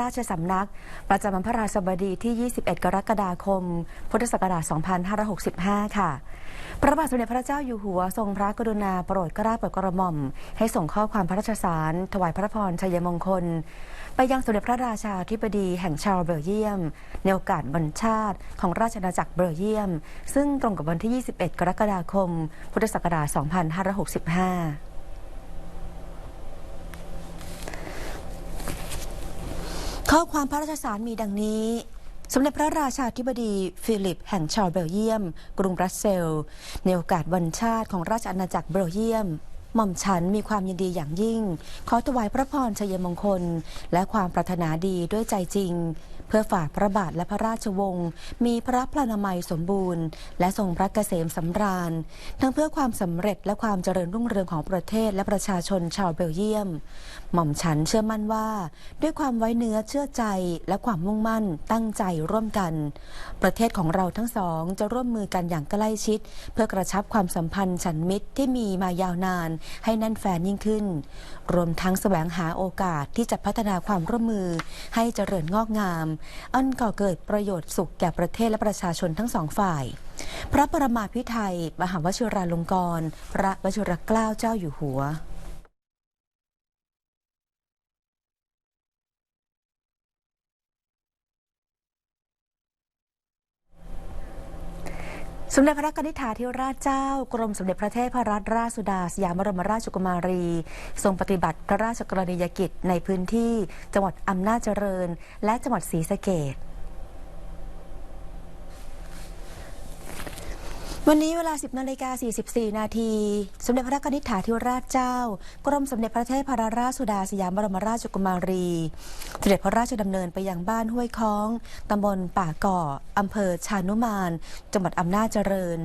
ราชสำนัก ประจำวันพระราชบดีที่ 21 กรกฎาคม พุทธศักราช 2565 ค่ะ พระบาทสมเด็จพระเจ้าอยู่หัวทรงพระกรุณาโปรดเกล้าโปรดกระหม่อม ให้ส่งข้อความพระราชสาร ถวายพระพรชัยมงคล ไปยังสมเด็จพระราชาธิบดีแห่งชาวเบลเยียม ในโอกาสวันชาติของราชอาณาจักรเบลเยียม ซึ่งตรงกับวันที่ 21 กรกฎาคม พุทธศักราช 2565 ข้อความพระราชสารมีดังนี้ สมเด็จพระราชาธิบดีฟิลิปแห่งชาวเบลเยียม กรุงบรัสเซล ในโอกาสวันชาติของราชอาณาจักรเบลเยียม หม่อมฉันมีความยินดีอย่างยิ่ง ขอถวายพระพรชัยมงคล และความปรารถนาดีด้วยใจจริง เพื่อฝากพระบาทและพระราชวงศ์มีพระพลานามัยสมบูรณ์ และทรงพระเกษมสำราญ ทั้งเพื่อความสำเร็จและความเจริญรุ่งเรืองของประเทศและประชาชนชาวเบลเยียม หม่อมฉันเชื่อมั่นว่า ด้วยความไว้เนื้อเชื่อใจและความมุ่งมั่นตั้งใจร่วมกัน ประเทศของเราทั้งสองจะร่วมมือกันอย่างใกล้ชิด เพื่อกระชับความสัมพันธ์ฉันมิตรที่มีมายาวนานให้แน่นแฟนยิ่งขึ้นรวมทั้งแสวงหาโอกาสที่จะพัฒนาความร่วมมือให้เจริญงอกงาม อันก่อเกิดประโยชน์สุขแก่ประเทศและประชาชนทั้งสองฝ่าย พระประมาพิไทยมหาวชิราลงกรณ์พระวชิรเกล้าเจ้าอยู่หัว สมเด็จพระกนิษฐาธิราชเจ้า กรมสมเด็จพระเทพรัตนราชสุดาสยามบรมราชกุมารี ทรงปฏิบัติพระราชกรณียกิจในพื้นที่ จังหวัดอำนาจเจริญ และจังหวัดศรีสะเกษ วันนี้เวลา 10นาฬิกา44 นาที สมเด็จพระนิษฐาธิราชเจ้า กรมสมเด็จพระเทพรราชสุดาสยามบรมราชกุมารี เสด็จพระราชดำเนินไปยังบ้านห้วยค้อง ตำบลป่าก่ออำเภอชานุมาน จังหวัดอำนาจเจริญ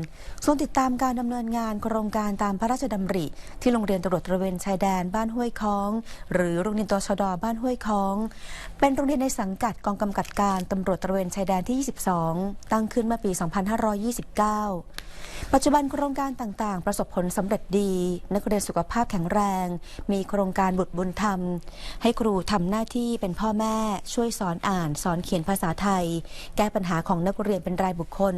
ทรงติดตามการดำเนินงานโครงการตามพระราชดำริ ที่โรงเรียนตำรวจตระเวนชายแดนบ้านห้วยค้อง หรือโรงเรียนตชดบ้านห้วยค้อง เป็นโรงเรียนในสังกัดกองกำกับการตำรวจตระเวนชายแดนที่ 22 ตั้งขึ้นเมื่อปี 2529 ปัจจุบันโครงการต่างๆ ประสบผลสำเร็จดี นักเรียนสุขภาพแข็งแรง มีโครงการบุตรบุญธรรม ให้ครูทำหน้าที่เป็นพ่อแม่ ช่วยสอนอ่าน สอนเขียนภาษาไทย แก้ปัญหาของนักเรียนเป็นรายบุคคล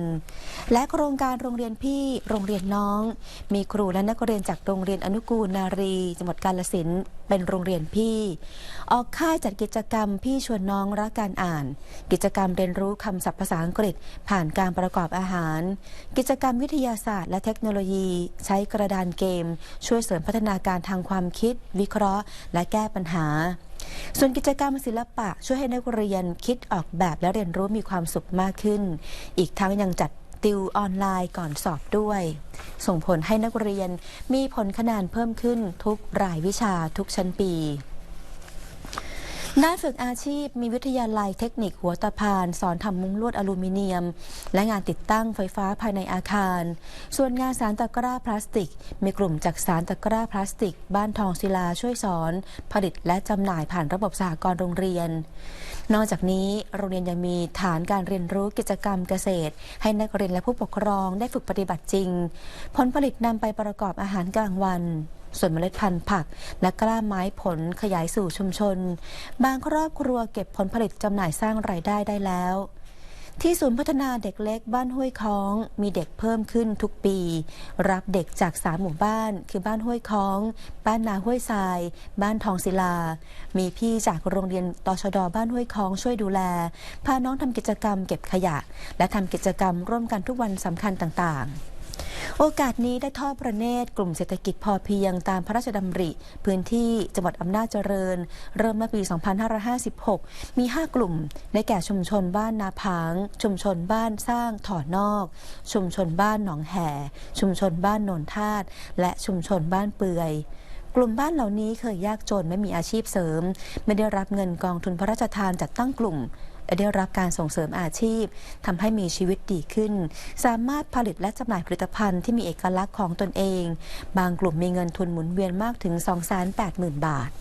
และโครงการโรงเรียนพี่โรงเรียนน้อง มีครูและนักเรียนจากโรงเรียนอนุกูลนารี จังหวัดกาฬสินธุ์เป็นโรงเรียนพี่ ออกค่ายจัดกิจกรรมพี่ชวนน้องรักการอ่าน กิจกรรมเรียนรู้คำศัพท์ภาษาอังกฤษ ผ่านการประกอบอาหาร กิจกรรมวิทยาศาสตร์และเทคโนโลยี ใช้กระดานเกม ช่วยเสริมพัฒนาการทางความคิด วิเคราะห์ และแก้ปัญหา ส่วนกิจกรรมศิลปะ ช่วยให้นักเรียนคิดออกแบบและเรียนรู้มีความสุขมากขึ้น อีกทั้งยังจัดติวออนไลน์ก่อนสอบด้วย ส่งผลให้นักเรียนมีผลคะแนนเพิ่มขึ้นทุกรายวิชาทุกชั้นปี ด้านฝึกอาชีพมีวิทยาลัยเทคนิคหัวตะพาน สอนทำมุ้งลวดอลูมิเนียม และงานติดตั้งไฟฟ้าภายในอาคาร ส่วนงานสารตะกร้าพลาสติก มีกลุ่มจากสารตะกร้าพลาสติก บ้านทองศิลาช่วยสอน ผลิตและจำหน่ายผ่านระบบสหกรณ์โรงเรียน นอกจากนี้โรงเรียนยังมีฐานการเรียนรู้กิจกรรมเกษตร ให้นักเรียนและผู้ปกครองได้ฝึกปฏิบัติจริง ผลผลิตนำไปประกอบอาหารกลางวัน ส่วนเมล็ดพันธุ์ผัก และกล้าไม้ผลขยายสู่ชุมชน บางครอบครัวเก็บผลผลิตจำหน่ายสร้างรายได้ได้แล้ว ที่ศูนย์พัฒนาเด็กเล็กบ้านห้วยค้อง มีเด็กเพิ่มขึ้นทุกปี รับเด็กจากสามหมู่บ้าน คือบ้านห้วยค้อง บ้านนาห้วยทราย บ้านทองศิลา มีพี่จากโรงเรียนตชดบ้านห้วยค้องช่วยดูแล พาน้องทำกิจกรรมเก็บขยะ และทำกิจกรรมร่วมกันทุกวันสำคัญต่างๆ โอกาสนี้ได้ทอดประเนตรกลุ่มเศรษฐกิจพอเพียงตามพระราชดำริ พื้นที่จังหวัดอำนาจเจริญ เริ่มเมื่อปี 2556 มี 5 กลุ่ม ได้แก่ชุมชนบ้านนาผาง ชุมชนบ้านสร้างถ่อนอก ชุมชนบ้านหนองแห่ ชุมชนบ้านโนนทาตและชุมชนบ้านเปือยกลุ่มบ้านเหล่านี้เคยยากจนไม่มีอาชีพเสริม ไม่ได้รับเงินกองทุนพระราชทานจัดตั้งกลุ่ม ได้รับการส่งเสริมอาชีพทำให้มีชีวิตดีขึ้น สามารถผลิตและจำหน่ายผลิตภัณฑ์ที่มีเอกลักษณ์ของตนเอง บางกลุ่มมีเงินทุนหมุนเวียนมากถึง280,000 บาท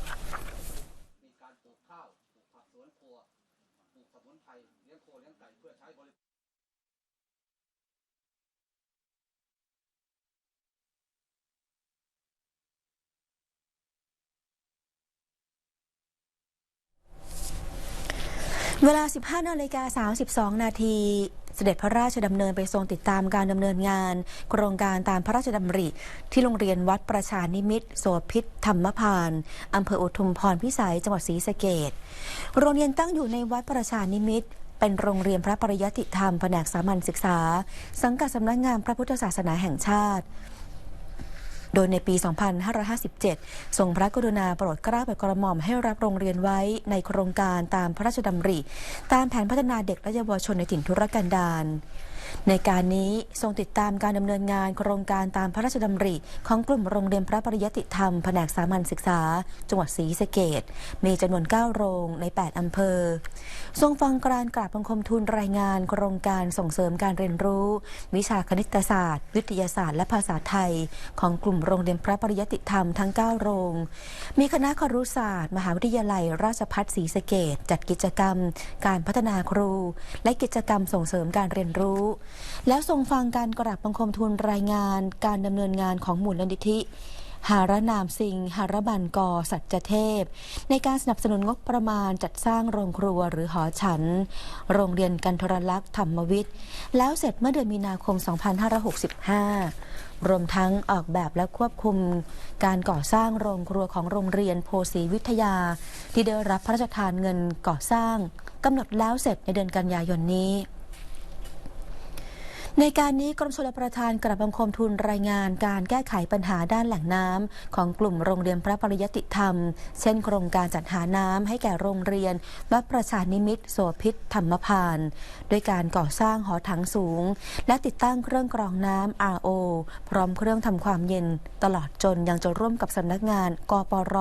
เวลา 15นาฬิกา32 นาที เสด็จพระราชดำเนินไปทรงติดตามการดำเนินงาน โครงการตามพระราชดำริ ที่โรงเรียนวัดประชานิมิตโสพิษธรรมพานอำเภออุทุมพรพิสัยจังหวัดศรีสะเกดโรงเรียนตั้งอยู่ในวัดประชานิมิตเป็นโรงเรียนพระปริยติธรรมแผนกสามัญศึกษา สังกัดสำนักงานพระพุทธศาสนาแห่งชาติ โดยในปี 2557 ทรงพระกรุณาโปรดเกล้าโปรดกระหม่อมให้รับโรงเรียนไว้ในโครงการตามพระราชดำริ ตามแผนพัฒนาเด็กและเยาวชนในถิ่นทุรกันดาร ในการนี้ทรงติดตามการดำเนินงานโครงการตามพระราชดำริ ของกลุ่มโรงเรียนพระปริยติธรรมแผนกสามัญศึกษา จังหวัดศรีสะเกดมีจำนวน 9 โรงใน 8 อำเภอ ทรงฟังการกราบบังคมทูลรายงาน โครงการส่งเสริมการเรียนรู้ วิชาคณิตศาสตร์ วิทยาศาสตร์ และภาษาไทย ของกลุ่มโรงเรียนพระปริยติธรรมทั้ง 9 โรง มีคณะครุศาสตร์ มหาวิทยาลัย ราชภัฏศรีสะเกดจัดกิจกรรม การพัฒนาครู และกิจกรรมส่งเสริมการเรียนรู้แล้วทรงฟังการกราบบังคมทูลรายงานการดำเนินงานของมูลนิธิ หารนามสิงหารบันกอสัจเทพ ในการสนับสนุนงบประมาณจัดสร้างโรงครัวหรือหอฉัน โรงเรียนกันทรลักษ์ธรรมวิทย์ แล้วเสร็จเมื่อเดือนมีนาคม 2565 รวมทั้งออกแบบและควบคุมการก่อสร้างโรงครัวของโรงเรียนโพสีวิทยา ที่ได้รับพระราชทานเงินก่อสร้างกำหนดแล้วเสร็จในเดือนกันยายนนี้ ในการนี้กรมชลประทานกระบังคมทูลรายงานการแก้ไขปัญหาด้านแหล่งน้ำของกลุ่มโรงเรียนพระปริยติธรรม เช่น โครงการจัดหาน้ำให้แก่โรงเรียนวัดประชานิมิตโสพิษธรรมพานด้วยการก่อสร้างหอถังสูง และติดตั้งเครื่องกรองน้ำ RO พร้อมเครื่องทำความเย็น ตลอดจนยังจะร่วมกับสำนักงานกปร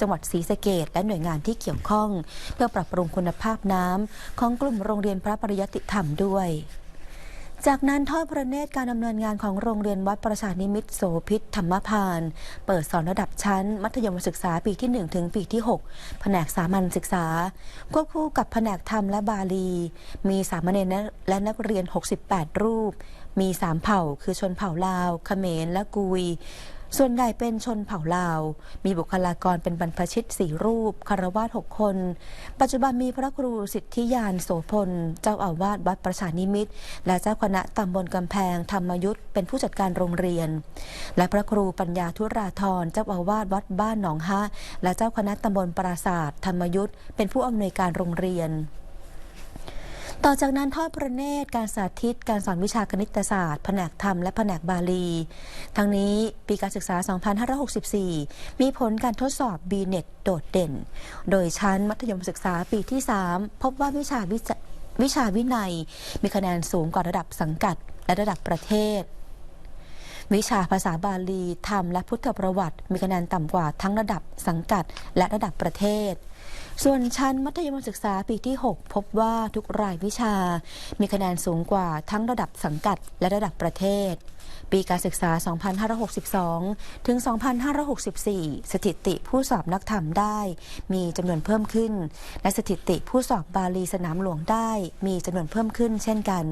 จังหวัดศรีสะเกดและหน่วยงานที่เกี่ยวข้อง เพื่อปรับปรุงคุณภาพน้ำของกลุ่มโรงเรียนพระปริยติธรรมด้วย จากนั้นทอดพระเนตรการดำเนินงานของโรงเรียนวัดประชานิมิตโสพิษธรรมพาน เปิดสอนระดับชั้น มัธยมศึกษาปีที่ 1 ถึงปีที่ 6 แผนกสามัญศึกษา ควบคู่กับแผนกธรรมและบาลี มีสามเณรและนักเรียน 68 รูป มี 3 เผ่า คือชนเผ่าลาว เขมรและกุย ส่วนใหญ่เป็นชนเผ่าลาว มีบุคลากรเป็นบรรพชิตสี่รูปคารวาสหกคน ปัจจุบันมีพระครูสิทธิยานโสพล เจ้าอาวาสวัดประชานิมิตร และเจ้าคณะตำบลกำแพง ธรรมยุทธเป็นผู้จัดการโรงเรียน และพระครูปัญญาธุราธรเจ้าอาวาสวัดบ้านหนองฮะและเจ้าคณะตำบลปราศาสตร์ธรรมยุทธเป็นผู้อำนวยการโรงเรียน ต่อจากนั้นทอดพระเนตรการสาธิตการสอนวิชาคณิตศาสตร์ แผนกธรรมและแผนกบาลี ทั้งนี้ปีการศึกษา 2564 มีผลการทดสอบ b n e t โดดเด่น โดยชั้นมัธยมศึกษาปีที่ 3 พบว่าวิชาวิวิชาวินัย มีคะแนนสูงกว่าระดับสังกัดและระดับประเทศ วิชาภาษาบาลีธรรมและพุทธประวัติ มีคะแนนต่ำกว่าทั้งระดับสังกัดและระดับประเทศ ส่วนชั้นมัธยมศึกษาปีที่ 6 พบว่าทุกรายวิชา มีคะแนนสูงกว่าทั้งระดับสังกัดและระดับประเทศ ปีการศึกษา 2562 ถึง 2564 สถิติผู้สอบนักธรรมได้ มีจำนวนเพิ่มขึ้น และสถิติผู้สอบบาลีสนามหลวงได้ มีจำนวนเพิ่มขึ้นเช่นกัน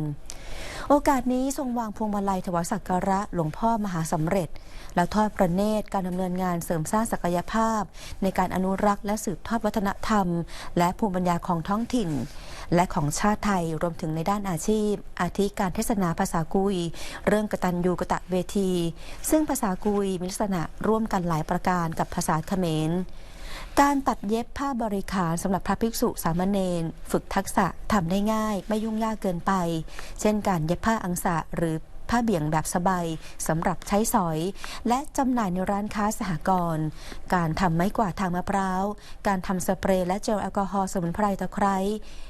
โอกาสนี้ทรงวางพวงมาลัยถวายสักการะหลวงพ่อมหาสำเร็จ แล้วทอดประเนตรการดำเนินงานเสริมสร้างศักยภาพ ในการอนุรักษ์และสืบทอดวัฒนธรรม และภูมิปัญญาของท้องถิ่น และของชาติไทยรวมถึงในด้านอาชีพ อาทิการเทศนาภาษากุย เรื่องกตัญญูกะตะเวที ซึ่งภาษากุยมีลักษณะร่วมกันหลายประการกับภาษาเขมร การตัดเย็บผ้าบริขารสำหรับพระภิกษุสามเณรฝึกทักษะทำได้ง่าย ไม่ยุ่งยากเกินไป เช่นการเย็บผ้าอังสะหรือผ้าเบี่ยงแบบสบายสำหรับใช้สอย และจำหน่ายในร้านค้าสหกรณ์ การทำไม้กวาดทางมะพร้าว การทำสเปรย์และเจลแอลกอฮอล์สมุนไพรตะไคร้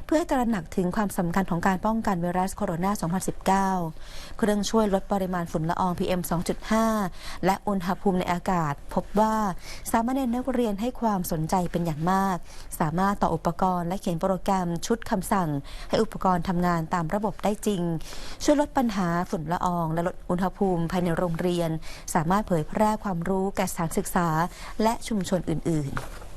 เพื่อให้ตระหนักถึงความสำคัญของการป้องกันไวรัสโคโรนา 2019 เครื่องช่วยลดปริมาณฝุ่นละออง PM 2.5 และอุณหภูมิในอากาศ พบว่าสามเณรนักเรียนให้ความสนใจเป็นอย่างมาก สามารถต่ออุปกรณ์และเขียนโปรแกรมชุดคำสั่ง ให้อุปกรณ์ทำงานตามระบบได้จริง ช่วยลดปัญหาฝุ่นละออง และลดอุณหภูมิภายในโรงเรียน สามารถเผยแพร่ความรู้แก่สถานศึกษา และชุมชนอื่น ๆ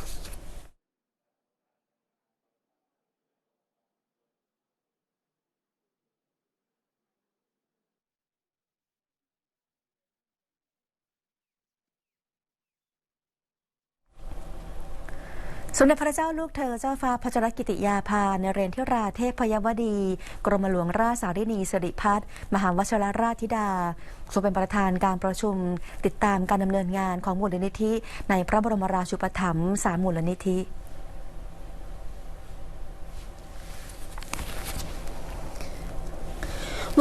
สมเด็จพระเจ้าลูกเธอเจ้าฟ้าพัชรกิติยาภาในเรนทิราเทพพยวดี กรมหลวงราชสารินีสิริพัฒน์มหาวชรราชธิดาทรงเป็นประธานการประชุมติดตามการดำเนินงานของมูลนิธิ ในพระบรมราชูปถัมภ์สามมูลนิธิ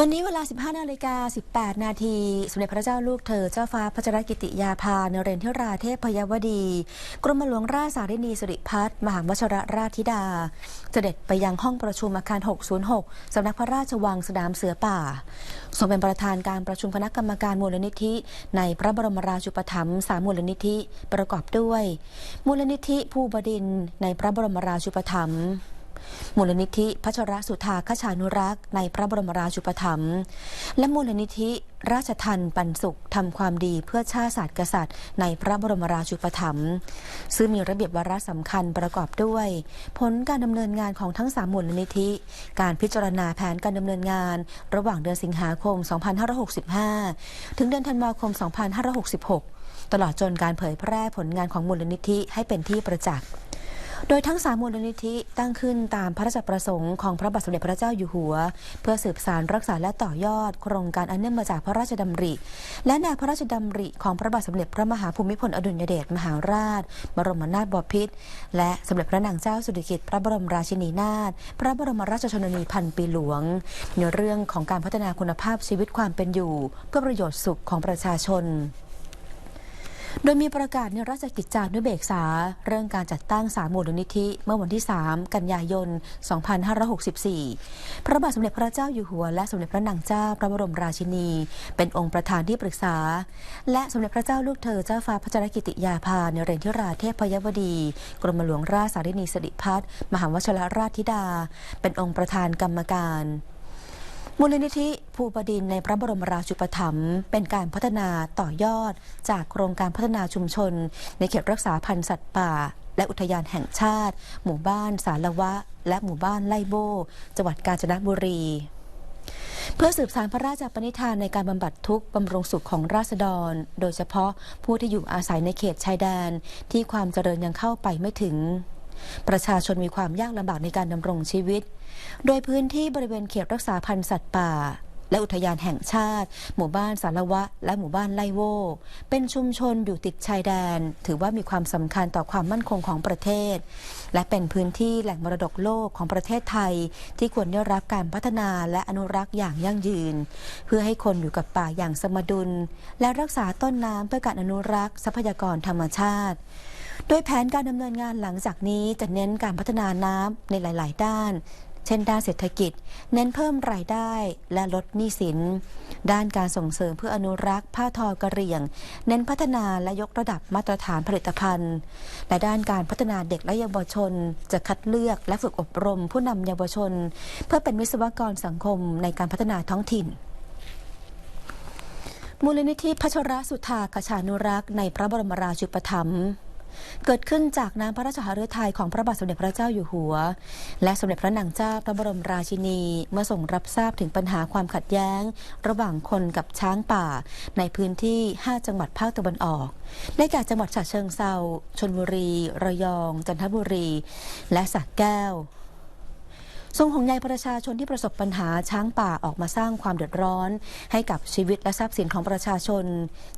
วันนี้เวลา 15นาฬิกา18 นาทีสมเด็จพระเจ้าลูกเธอ เจ้าฟ้าพัชรกิติยาภาเนเรนทิราเทพพยวดี กรมหลวงราชสารินีสิริพัฒน์มหาวชรราชธิดา เสด็จไปยังห้องประชุมอาคาร 606 สำนักพระราชวังสนามเสือป่าทรงเป็นประธานการประชุมคณะกรรมการมูลนิธิ ในพระบรมราชูปถัมภ์สามมูลนิธิประกอบด้วย มูลนิธิภูบดินในพระบรมราชูปถัมภ์ มูลนิธิพัชรสุธาคชานุรักษ์ ในพระบรมราชูปถัมภ์และมูลนิธิราชทันปันสุขทำความดีเพื่อชาติศาสตร์กษัตริย์ ในพระบรมราชูปถัมภ์ซึ่งมีระเบียบวาระสำคัญประกอบด้วย ผลการดำเนินงานของทั้งสามมูลนิธิ การพิจารณาแผนการดำเนินงาน ระหว่างเดือนสิงหาคม 2565 ถึงเดือนธันวาคม 2566 ตลอดจนการเผยแพร่ผลงานของมูลนิธิให้เป็นที่ประจักษ์ โดยทั้งสามมูลนิธิตั้งขึ้นตามพระราชประสงค์ของพระบาทสมเด็จพระเจ้าอยู่หัว เพื่อสืบสารรักษาและต่อยอด โครงการอันเนื่องมาจากพระราชดำริ และแนวพระราชดำริของพระบาทสมเด็จพระมหาภูมิพลอดุลยเดชมหาราช บรมนาถบพิตรและสมเด็จพระนางเจ้าสุริกิติ์พระบรมราชินีนาถพระบรมราชชนนีพันปีหลวง ในเรื่องของการพัฒนาคุณภาพชีวิตความเป็นอยู่ เพื่อประโยชน์สุขของประชาชน โดยมีประกาศในราชกิจจานุเบกษา เรื่องการจัดตั้งสามมูลนิธิ เมื่อวันที่ 3 กันยายน 2564 พระบาทสมเด็จพระเจ้าอยู่หัว และสมเด็จพระนางเจ้าพระบรมราชินี เป็นองค์ประธานที่ปรึกษา และสมเด็จพระเจ้าลูกเธอเจ้าฟ้าพัชรกิติยาภาในเรนทิราเทพพยวดี กรมหลวงราชสารินีสิริพัฒน์มหาวชรราชธิดา เป็นองค์ประธานกรรมการ มูลนิธิภูบดินในพระบรมราชูปถัมภ์เป็นการพัฒนาต่อยอด จากโครงการพัฒนาชุมชน ในเขตรักษาพันธุ์สัตว์ป่า และอุทยานแห่งชาติ หมู่บ้านสารวะ และหมู่บ้านไล่โบ จังหวัดกาญจนบุรี เพื่อสืบสารพระราชปณิธานในการบำบัดทุกข์บำรุงสุขของราษฎร โดยเฉพาะผู้ที่อยู่อาศัยในเขตชายแดนที่ความเจริญยังเข้าไปไม่ถึง ประชาชนมีความยากลำบากในการดำรงชีวิต โดยพื้นที่บริเวณเขตรักษาพันธุ์สัตว์ป่า และอุทยานแห่งชาติ หมู่บ้านสารวะ และหมู่บ้านไลโว เป็นชุมชนอยู่ติดชายแดน ถือว่ามีความสำคัญต่อความมั่นคงของประเทศ และเป็นพื้นที่แหล่งมรดกโลกของประเทศไทย ที่ควรได้รับการพัฒนาและอนุรักษ์อย่างยั่งยืน เพื่อให้คนอยู่กับป่าอย่างสมดุล และรักษาต้นน้ำเพื่อการอนุรักษ์ทรัพยากรธรรมชาติ โดยแผนการดำเนินงานหลังจากนี้จะเน้นการพัฒนาน้ำในหลาย ๆ ด้าน เช่น ด้านเศรษฐกิจ เน้นเพิ่มรายได้และลดหนี้สิน ด้านการส่งเสริมเพื่ออนุรักษ์ ผ้าทอกระเหรี่ยง เน้นพัฒนาและยกระดับมาตรฐานผลิตภัณฑ์ และด้านการพัฒนาเด็กและเยาวชน จะคัดเลือกและฝึกอบรม ผู้นำเยาวชน เพื่อเป็นวิศวกรสังคมในการพัฒนาท้องถิ่นมูลนิธิพัชรสุธาคชานุรักษ์ในพระบรมราชูปถัมภ์ เกิดขึ้นจากน้ำพระราชหฤทัยของพระบาทสมเด็จพระเจ้าอยู่หัว และสมเด็จพระนางเจ้าพระบรมราชินีเมื่อส่งรับทราบถึงปัญหาความขัดแย้ง ระหว่างคนกับช้างป่า ในพื้นที่ 5 จังหวัดภาคตะวันออก ได้แก่จังหวัดฉะเชิงเซาชนบุรี ระยอง จันทบุรี และสระแก้ว ทรงห่วงใยประชาชนที่ประสบปัญหาช้างป่าออกมาสร้างความเดือดร้อน ให้กับชีวิตและทรัพย์สินของประชาชน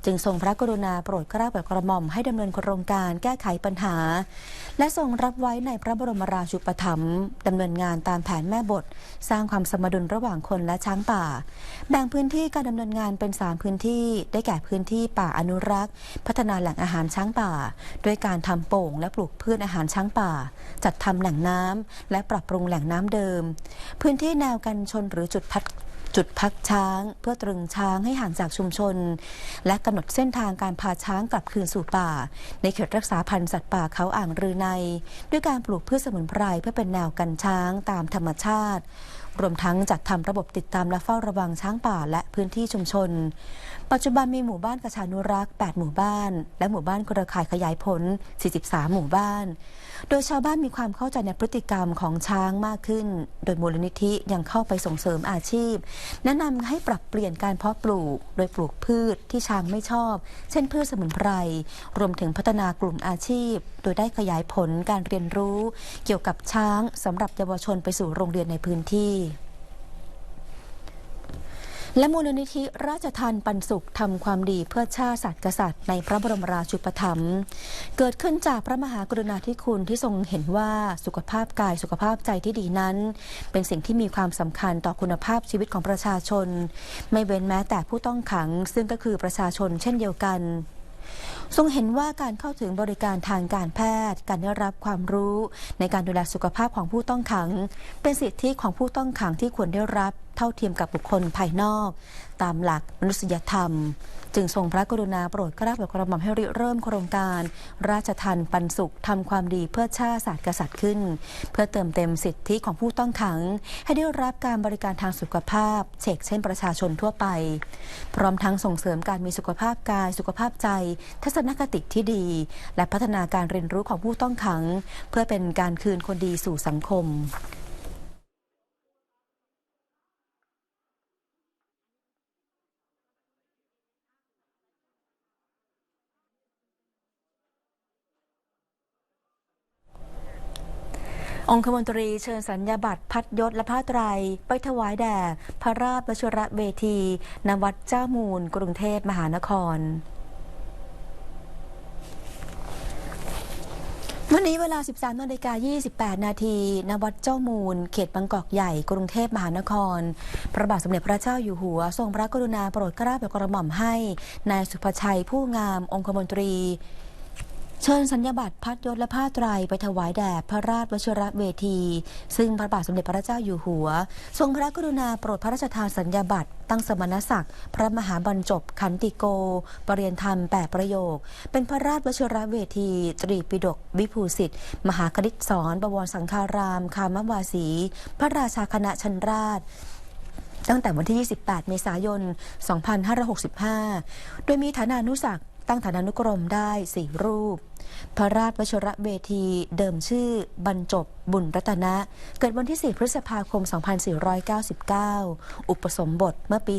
จึงทรงพระกรุณาโปรดเกล้าโปรดกระหม่อมให้ดำเนินโครงการแก้ไขปัญหา และทรงรับไว้ในพระบรมราชูปถัมภ์ดำเนินงานตามแผนแม่บท สร้างความสมดุลระหว่างคนและช้างป่า แบ่งพื้นที่การดำเนินงานเป็น 3 พื้นที่ ได้แก่พื้นที่ป่าอนุรักษ์ พัฒนาแหล่งอาหารช้างป่า ด้วยการทำโป่งและปลูกพืชอาหารช้างป่า จัดทำแหล่งน้ำและปรับปรุงแหล่งน้ำเดิมพื้นที่แนวกันชนหรือจุดพักจุดพักช้างเพื่อตรึงช้างให้ห่างจากชุมชน และกำหนดเส้นทางการพาช้างกลับคืนสู่ป่า ในเขตรักษาพันธุ์สัตว์ป่าเขาอ่างรือใน ด้วยการปลูกพืชสมุนไพรเพื่อเป็นแนวกันช้างตามธรรมชาติรวมทั้งจัดทำระบบติดตามและเฝ้าระวังช้างป่าและพื้นที่ชุมชน ปัจจุบันมีหมู่บ้านกระชานุรักษ์ 8 หมู่บ้าน และหมู่บ้านเครือข่ายขยายผล 43 หมู่บ้าน โดยชาวบ้านมีความเข้าใจในพฤติกรรมของช้างมากขึ้น โดยมูลนิธิยังเข้าไปส่งเสริมอาชีพ แนะนำให้ปรับเปลี่ยนการเพาะปลูก โดยปลูกพืชที่ช้างไม่ชอบ เช่นพืชสมุนไพร รวมถึงพัฒนากลุ่มอาชีพ โดยได้ขยายผลการเรียนรู้ เกี่ยวกับช้างสำหรับเยาวชนไปสู่โรงเรียนในพื้นที่ และมูลนิธิราชทันปันสุขทำความดีเพื่อชาติศาสตร์กษัตริย์ในพระบรมราชูปถัมภ์เกิดขึ้นจากพระมหากรุณาธิคุณที่ทรงเห็นว่าสุขภาพกายสุขภาพใจที่ดีนั้น เป็นสิ่งที่มีความสำคัญต่อคุณภาพชีวิตของประชาชน ไม่เว้นแม้แต่ผู้ต้องขัง ซึ่งก็คือประชาชนเช่นเดียวกันทรงเห็นว่าการเข้าถึงบริการทางการแพทย์ การได้รับความรู้ ในการดูแลสุขภาพของผู้ต้องขัง เป็นสิทธิของผู้ต้องขังที่ควรได้รับ ท่าเทียมกับบุคคลภายนอก ตามหลักมนุษยธรรม จึงทรงพระกรุณาโปรดเกล้าโปรดกระหม่อมให้ริเริ่มโครงการ ราชทันปันสุขทำความดีเพื่อชาติศาสตร์กษัตริย์ขึ้น เพื่อเติมเต็มสิทธิของผู้ต้องขัง ให้ได้รับการบริการทางสุขภาพเชกเช่นประชาชนทั่วไป พร้อมทั้งส่งเสริมการมีสุขภาพกายสุขภาพใจ ทัศนคติที่ดี และพัฒนาการเรียนรู้ของผู้ต้องขัง เพื่อเป็นการคืนคนดีสู่สังคม องคมนตรีเชิญสัญญาบัตรพัดยศและผ้าไตร ไปถวายแด่พระราชวชระเวทีณวัดเจ้ามูล กรุงเทพมหานครวันนี้เวลา 13นาฬิกา28 นาทีณวัดเจ้ามูล เขตบางกอกใหญ่ กรุงเทพมหานคร พระบาทสมเด็จพระเจ้าอยู่หัว ทรงพระกรุณาโปรดเกล้าโปรดกระหม่อมให้ นายสุภชัยผู้งามองคมนตรี เชิญสัญญาบัตรพัดยศและผ้าไตรไปถวายแด่พระราชวชิระเวที ซึ่งพระบาทสมเด็จพระเจ้าอยู่หัว ทรงพระกรุณาโปรดพระราชทานสัญญาบัตรตั้งสมณศักดิ์ พระมหาบรรจบขันติโก ปรริยนธรรมแปดประโยค เป็นพระราชวชิระเวที ตรีปิฎกวิภูสิทธิ์ มหาคณิตสอนบวรสังฆาราม คามวาสี พระราชาคณะชันราชตั้งแต่วันที่ 28 เมษายน 2565 โดยมีฐานานุศักด ตั้งฐานานุกรมได้ 4 รูป พระราชวชระเวทีเดิมชื่อบรรจบบุญรัตนะ เกิดวันที่ 4 พฤษภาคม 2499 อุปสมบทเมื่อปี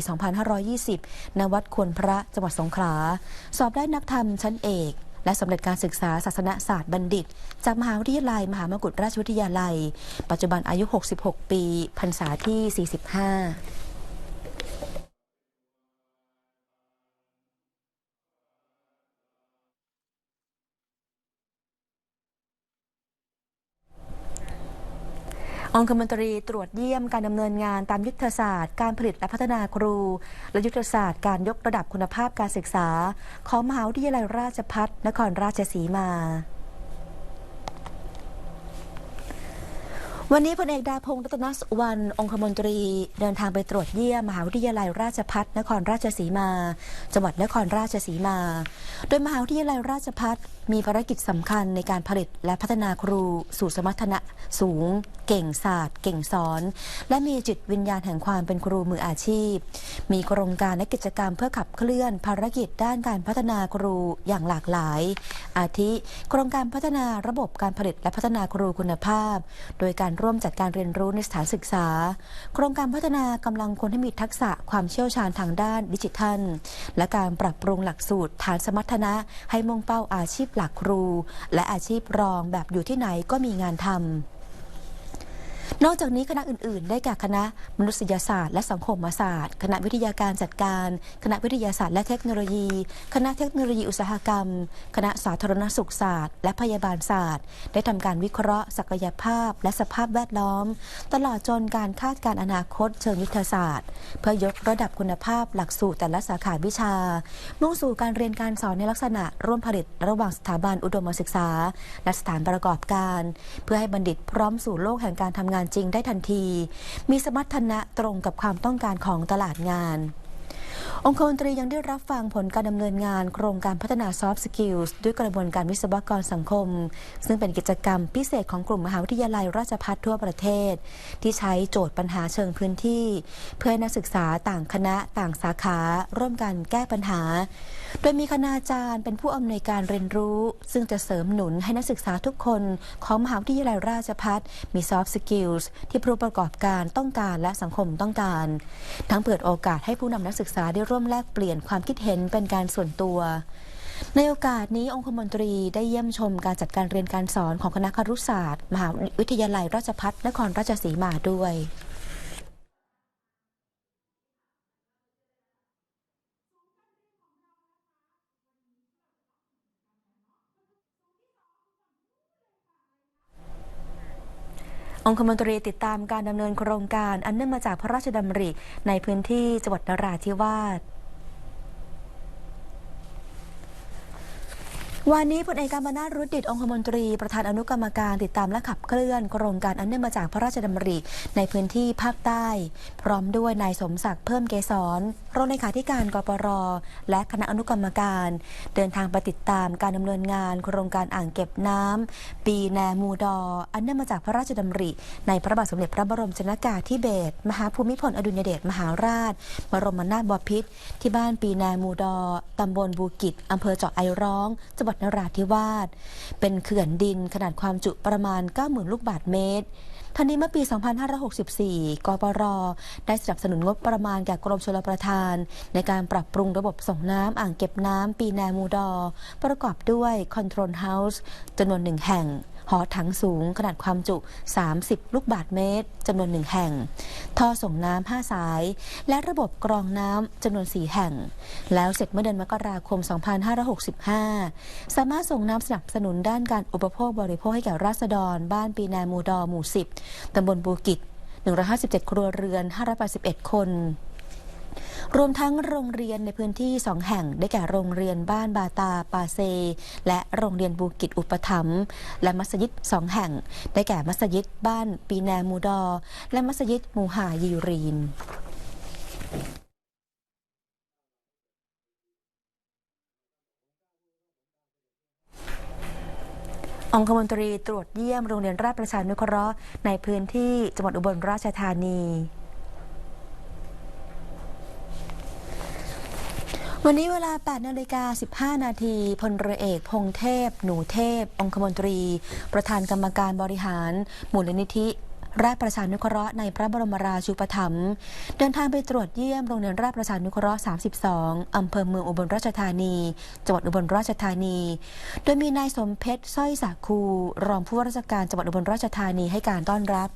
2520 ณ วัดควรพระจังหวัดสงขลา สอบได้นักธรรมชั้นเอกและสำเร็จการศึกษาศาสนศาสตร์บัณฑิต จากมหาวิทยาลัย มหามกุฏราชวิทยาลัย ปัจจุบันอายุ 66 ปี พรรษาที่ 45 องคมนตรีตรวจเยี่ยมการดำเนินงานตามยุทธศาสตร์ การผลิตและพัฒนาครู และยุทธศาสตร์การยกระดับคุณภาพการศึกษา ของมหาวิทยาลัยราชพัฒนครราชสีมา วันนี้พลเอกดาพงศ์รัตนสุวรรณองคมนตรี เดินทางไปตรวจเยี่ยมมหาวิทยาลัยราชพัฒนครราชสีมา จังหวัดนครราชสีมา โดยมหาวิทยาลัยราชพัฒมีภารกิจสำคัญในการผลิตและพัฒนาครูสู่สมรรถนะสูง เก่งศาสตร์ เก่งสอน และมีจิตวิญญาณแห่งความเป็นครูมืออาชีพ มีโครงการและกิจกรรมเพื่อขับเคลื่อนภารกิจด้านการพัฒนาครูอย่างหลากหลาย อาทิ โครงการพัฒนาระบบการผลิตและพัฒนาครูคุณภาพ โดยการร่วมจัดการเรียนรู้ในสถานศึกษา โครงการพัฒนากำลังคนให้มีทักษะความเชี่ยวชาญทางด้านดิจิทัล และการปรับปรุงหลักสูตร ฐานสมรรถนะ ให้มุ่งเป้าอาชีพหลักครู และอาชีพรองแบบอยู่ที่ไหนก็มีงานทำ นอกจากนี้คณะอื่น ๆ ได้แก่คณะมนุษยศาสตร์และสังคมศาสตร์ คณะวิทยาการจัดการ คณะวิทยาศาสตร์และเทคโนโลยี คณะเทคโนโลยีอุตสาหกรรม คณะสาธารณสุขศาสตร์ และพยาบาลศาสตร์ ได้ทำการวิเคราะห์ ศักยภาพ และสภาพแวดล้อม ตลอดจนการคาดการอนาคตเชิงยุทธศาสตร์ เพื่อยกระดับคุณภาพหลักสูตรแต่ละสาขาวิชา มุ่งสู่การเรียนการสอนในลักษณะร่วมผลิตระหว่างสถาบันอุดมศึกษา และสถานประกอบการ เพื่อให้บัณฑิตพร้อมสู่โลกแห่งการทำงานงานจริงได้ทันที มีสมรรถนะตรงกับความต้องการของตลาดงาน องคมนตรียังได้รับฟังผลการดำเนินงานโครงการพัฒนา Soft Skills ด้วยกระบวนการวิศวกรสังคม ซึ่งเป็นกิจกรรมพิเศษของกลุ่มมหาวิทยาลัยราชภัฏทั่วประเทศ ที่ใช้โจทย์ปัญหาเชิงพื้นที่ เพื่อให้นักศึกษาต่างคณะต่างสาขา ร่วมกันแก้ปัญหา โดยมีคณาจารย์เป็นผู้อำนวยการเรียนรู้ ซึ่งจะเสริมหนุนให้นักศึกษาทุกคนของมหาวิทยาลัยราชภัฏมี Soft Skills ที่ผู้ประกอบการต้องการและสังคมต้องการ ทั้งเปิดโอกาสให้ผู้นำนักศึกษาได้ร่วมแลกเปลี่ยนความคิดเห็นเป็นการส่วนตัว ในโอกาสนี้องคมนตรีได้เยี่ยมชมการจัดการเรียนการสอนของคณะครุศาสตร์ มหาวิทยาลัยราชพัฒนครราชสีมาด้วย คมนตรีติดตามการดำเนินโครงการอันเนื่องมาจากพระราชดำริในพื้นที่จังหวัดนราธิวาส วันนี้พลเอกกามนาถรุดดิตองคมนตรี ประธานอนุกรรมการติดตามและขับเคลื่อนโครงการอันเนื่องมาจากพระราชดำริ ในพื้นที่ภาคใต้ พร้อมด้วยนายสมศักดิ์เพิ่มเกษรรองเลขาธิการกปร และคณะอนุกรรมการ เดินทางไปติดตามการดำเนินงาน โครงการอ่างเก็บน้ำปีแนมูดอ อันเนื่องมาจากพระราชดำริ ในพระบาทสมเด็จพระบรมชนกาธิเบศรมหาภูมิพลอดุลยเดชมหาราช บรมนาถบพิตรที่บ้านปีแนมูดอตำบลบูกิจอำเภอเจาะไอร้องจังหวัดนราธิวาส เป็นเขื่อนดินขนาดความจุประมาณ 90,000 ลูกบาศก์เมตรทันนี้เมื่อปี 2564 กปร ได้สนับสนุนงบประมาณแก่กรมชลประทาน ในการปรับปรุงระบบส่งน้ำอ่างเก็บน้ำปีแนมูดอ ประกอบด้วยคอนโทรลเฮาส์จำนวนหนึ่งแห่ง หอถังสูงขนาดความจุ 30 ลูกบาศก์เมตรจำนวนหนึ่งแห่ง ท่อส่งน้ำ5สาย และระบบกรองน้ำจำนวน4แห่ง แล้วเสร็จเมื่อเดือนมกราคม 2565 สามารถส่งน้ำสนับสนุนด้านการอุปโภคบริโภคให้แก่ราษฎร บ้านปีนามูดอหมู่ 10ตำบลบูกิจ157 ครัวเรือน 581 คน รวมทั้งโรงเรียนในพื้นที่สองแห่งได้แก่โรงเรียนบ้านบาตาปาเซ และโรงเรียนบูกิจอุปถัมภ์และมัสยิดสองแห่ง ได้แก่มัสยิดบ้านปีแนมูดอ และมัสยิดมูฮายีรีนองคมนตรีตรวจเยี่ยมโรงเรียนราชประชานุเคราะห์ในพื้นที่จังหวัดอุบลราชธานี วันนี้เวลา 8 นาฬิกา 15 นาทีพลเรือเอก พงเทพ หนูเทพ องคมนตรี ประธานกรรมการบริหาร มูลนิธิราชประชานุเคราะห์ในพระบรมราชูปถัมภ์เดินทางไปตรวจเยี่ยมโรงเรียนราชประชานุเคราะห์ 32 อำเภอเมืองอุบลราชธานี จังหวัดอุบลราชธานี โดยมีนายสมเพชรสร้อยสาคู รองผู้ว่าราชการจังหวัดอุบลราชธานีให้การต้อนรับ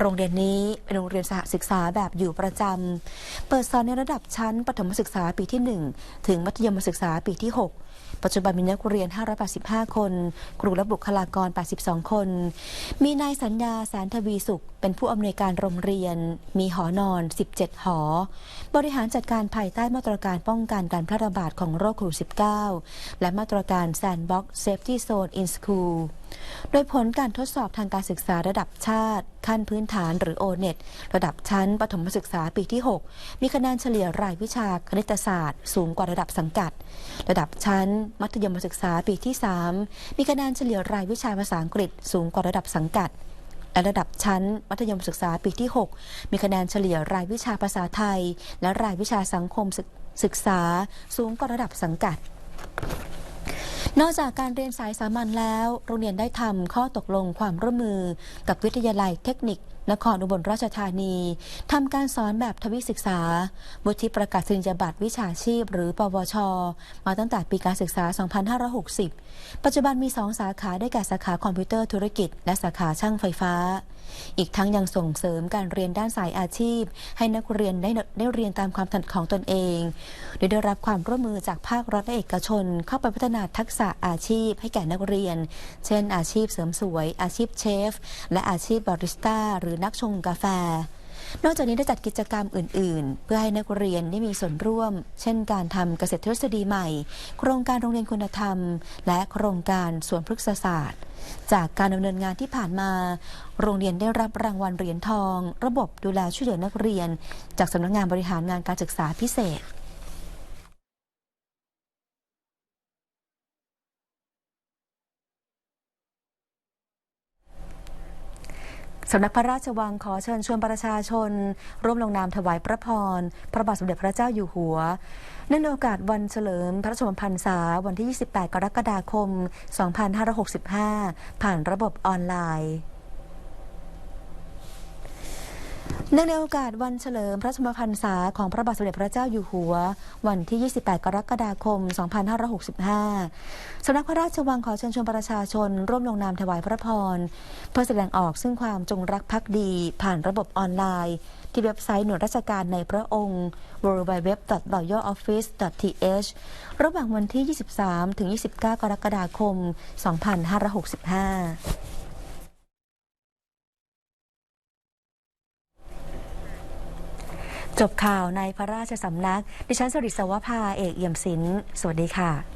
โรงเรียนนี้เป็นโรงเรียนสหศึกษาแบบอยู่ประจำ เปิดสอนในระดับชั้นประถมศึกษาปีที่ 1 ถึงมัธยมศึกษาปีที่ 6 ปัจจุบันมีนักเรียน 585 คน ครูและบุคลากร 82 คน มีนายสัญญาแสนทวีสุข เป็นผู้อำนวยการโรงเรียน มีหอนอน 17 หอ บริหารจัดการภายใต้มาตรการป้องกันการแพร่ระบาดของโรคโควิด -19 และมาตรการ Sandbox Safety Zone in School โดยผลการทดสอบทางการศึกษาระดับชาติ ขั้นพื้นฐานหรือ O-NET ระดับชั้นประถมศึกษาปีที่ 6 มีคะแนนเฉลี่ยรายวิชาคณิตศาสตร์ สูงกว่าระดับสังกัด ระดับชั้น มัธยมศึกษาปีที่ 3 มีคะแนนเฉลี่ยรายวิชาภาษาอังกฤษ สูงกว่าระดับสังกัดและระดับชั้น มัธยมศึกษาปีที่ 6 มีคะแนนเฉลี่ยรายวิชาภาษาไทย และรายวิชาสังคมศึกษา สูงกว่าระดับสังกัด นอกจากการเรียนสายสามัญแล้ว โรงเรียนได้ทำข้อตกลงความร่วมมือกับวิทยาลัยเทคนิคนครอุบลราชธานีทำการสอนแบบทวิศึกษาวุฒิประกาศสิญญาบัตรวิชาชีพ หรือปวช มาตั้งแต่ปีการศึกษา 2560 ปัจจุบันมี 2 สาขาได้แก่สาขาคอมพิวเตอร์ธุรกิจ และสาขาช่างไฟฟ้า อีกทั้งยังส่งเสริมการเรียนด้านสายอาชีพ ให้นักเรียนได้ได้เรียนตามความถนัดของตนเองโดยได้รับความร่วมมือจากภาครัฐและเอกชน เข้าไปพัฒนาทักษะอาชีพให้แก่นักเรียน เช่น อาชีพเสริมสวย อาชีพเชฟ และอาชีพบาริสต้า หรือนักชงกาแฟนอกจากนี้ได้จัดกิจกรรมอื่น ๆ เพื่อให้นักเรียนได้มีส่วนร่วม เช่นการทำเกษตรทฤษฎีใหม่ โครงการโรงเรียนคุณธรรม และโครงการสวนพฤกษศาสตร์ จากการดำเนินงานที่ผ่านมา โรงเรียนได้รับรางวัลเหรียญทอง ระบบดูแลช่วยเหลือนักเรียน จากสำนักงานบริหารงานการศึกษาพิเศษสำนักพระราชวังขอเชิญชวนประชาชน ร่วมลงนามถวายพระพร พระบาทสมเด็จพระเจ้าอยู่หัว เนื่องในโอกาสวันเฉลิมพระชนมพรรษาวันที่ 28 กรกฎาคม 2565 ผ่านระบบออนไลน์เนื่องในโอกาสวันเฉลิมพระชนมพรรษาของพระบาทสมเด็จพระเจ้าอยู่หัว วันที่ 28 กรกฎาคม 2565 สำนักพระราชวังขอเชิญชวนประชาชน ร่วมลงนามถวายพระพร เพื่อแสดงออกซึ่งความจงรักภักดีผ่านระบบออนไลน์ ที่เว็บไซต์หน่วยราชการในพระองค์ www.royaloffice.th ระหว่างวันที่ 23 ถึง 29 กรกฎาคม 2565จบข่าวในพระราชสำนัก ดิฉันสริศวภา เอกเอี่ยมศิลป์สวัสดีค่ะ